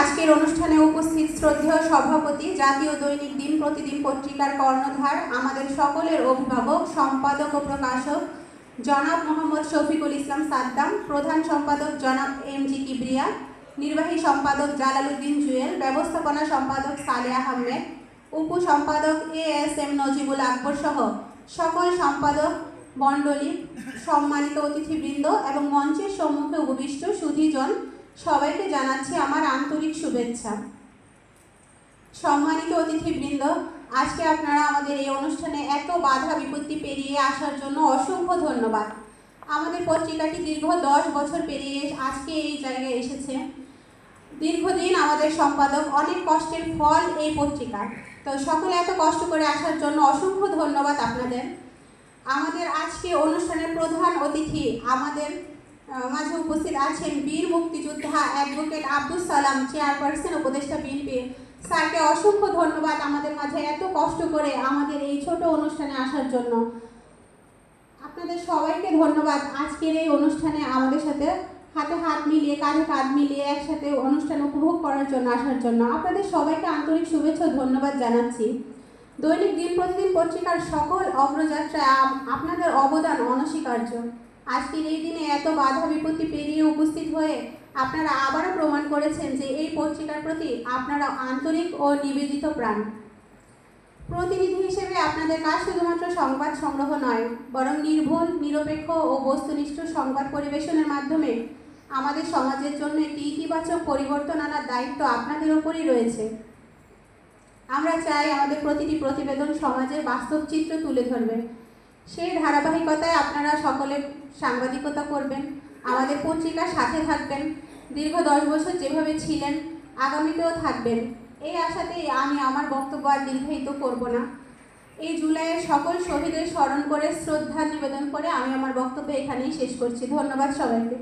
আজকের অনুষ্ঠানে উপস্থিত শ্রদ্ধেয় সভাপতি, জাতীয় দৈনিক দিন প্রতিদিন পত্রিকার কর্ণধার, আমাদের সকলের অভিভাবক, সম্পাদক ও প্রকাশক, জনাব মোহাম্মদ শফিকুল ইসলাম সাদ্দাম, প্রধান সম্পাদক জনাব এম জি কিবরিয়া, নির্বাহী সম্পাদক জালালউদ্দিন জুয়েল, ব্যবস্থাপনা সম্পাদক সালে আহমেদ উপ সম্পাদক A S M Najibul Akbar সহ সকল সম্পাদক মণ্ডলী, সম্মানিত অতিথিবৃন্দ এবং মঞ্চের সম্মুখে উপবিষ্ট সুধীজন সবাইকে জানাচ্ছি আমার আন্তরিক শুভেচ্ছা। সম্মানিত অতিথিবৃন্দ, আজকে আপনারা আমাদের এই অনুষ্ঠানে এত বাধা বিপত্তি পেরিয়ে আসার জন্য অসংখ্য ধন্যবাদ। আমাদের পত্রিকাটি দীর্ঘ দশ বছর পেরিয়ে আজকে এই জায়গায় এসেছে। দীর্ঘদিন আমাদের সম্পাদক অনেক কষ্টের ফল এই পত্রিকা তো সকলে এত কষ্ট করে আসার জন্য অসংখ্য ধন্যবাদ আপনাদের। আমাদের আজকে অনুষ্ঠানের প্রধান অতিথি আমাদের মাঝে উপস্থিত আছেন বীর মুক্তিযোদ্ধা অ্যাডভোকেট আব্দুল সালাম, চেয়ারপারসন, উপদেষ্টা বিএনপি স্যারকে অসংখ্য ধন্যবাদ আমাদের মাঝে এত কষ্ট করে আমাদের এই ছোট অনুষ্ঠানে আসার জন্য। আপনাদের সবাইকে ধন্যবাদ আজকের এই অনুষ্ঠানে আমাদের সাথে হাতে হাত মিলিয়ে, কাঁধে কাঁধ মিলিয়ে একসাথে অনুষ্ঠান উপভোগ করার জন্য আসার জন্য আপনাদের সবাইকে আন্তরিক শুভেচ্ছা ধন্যবাদ জানাচ্ছি। দৈনিক দিন প্রতিদিন পত্রিকার সকল অগ্রযাত্রায় আপনাদের অবদান অনস্বীকার্য। আজকের এই দিনে এত বাধা বিপত্তি পেরিয়ে উপস্থিত হয়ে আপনারা আবারও প্রমাণ করেছেন যে এই পত্রিকার প্রতি আপনারা আন্তরিক ও নিবেদিত প্রাণ। প্রতিনিধি হিসেবে আপনাদের কাজ শুধুমাত্র সংবাদ সংগ্রহ নয়, বরং নির্ভুল, নিরপেক্ষ ও বস্তুনিষ্ঠ সংবাদ পরিবেশনের মাধ্যমে আমাদের সমাজের জন্য একটি ইতিবাচক পরিবর্তন আনার দায়িত্ব আপনাদের ওপরই রয়েছে। আমরা চাই আমাদের প্রতিটি প্রতিবেদন সমাজের বাস্তব চিত্র তুলে ধরবে। সেই ধারাবাহিকতায় আপনারা সকলে সাংবাদিকতা করবেন, আমাদের পত্রিকার সাথে থাকবেন, দীর্ঘ দশ বছর যেভাবে ছিলেন, আগামীতেও থাকবেন। এই আশাতেই আমি আমার বক্তব্য আর দীর্ঘায়িত করব না। এই জুলাইয়ের সকল শহীদের স্মরণ করে, শ্রদ্ধা নিবেদন করে আমি আমার বক্তব্য এখানেই শেষ করছি। ধন্যবাদ সবাইকে।